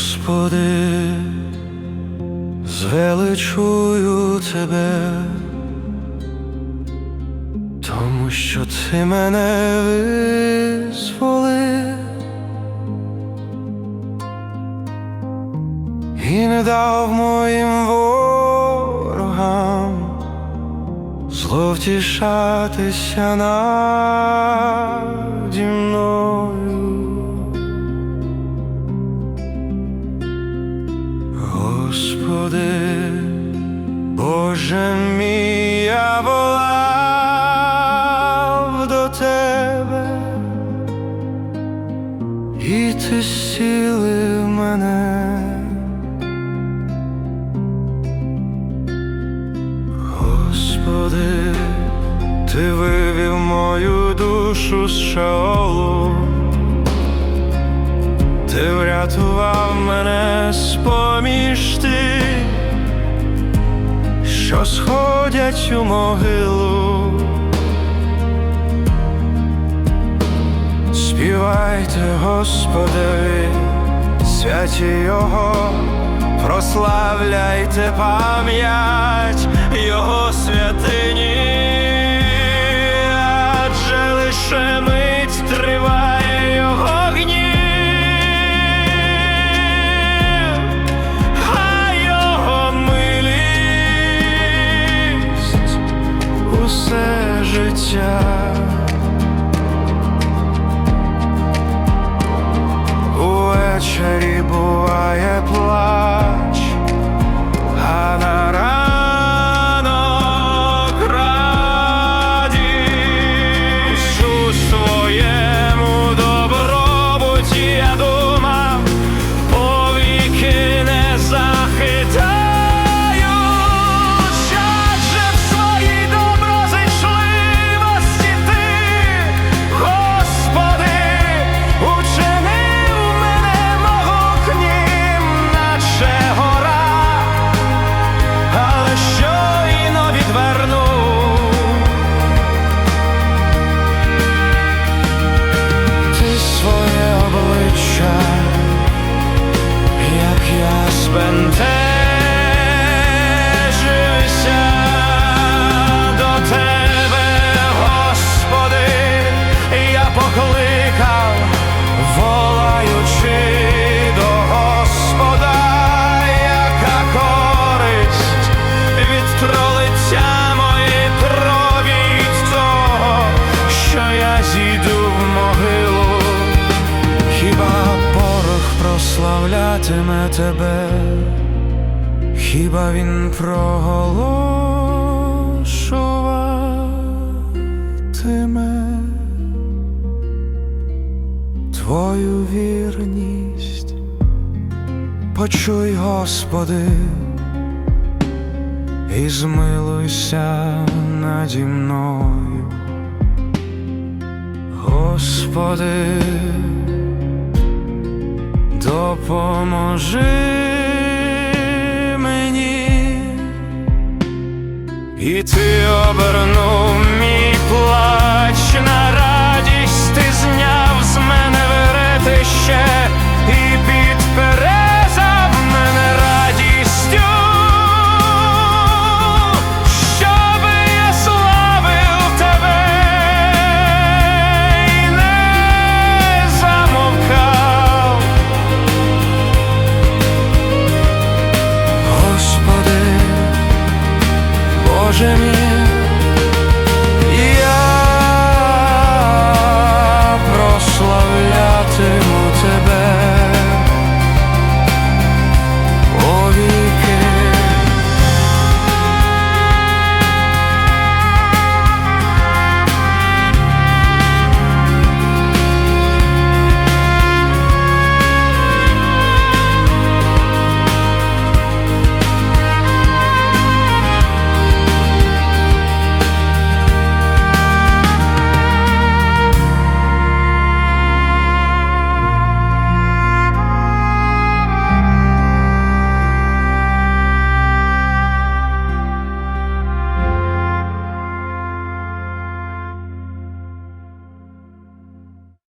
Господи, звеличую тебе, тому що ти мене визволив і не дав моїм ворогам зловтішатися наді мною. Ти зцілив мене. Господи, ти вивів мою душу з шаолу, ти врятував мене з поміж тих, що сходять у могилу. Співайте, Господи, святі Його, прославляйте пам'ять прославлятиме тебе, хіба він проголошуватиме твою вірність, почуй, Господи, і змилуйся наді мною, Господи допоможи мені, і ти обернув мій плач на радість, ти зняв з мене веретище. ziemi.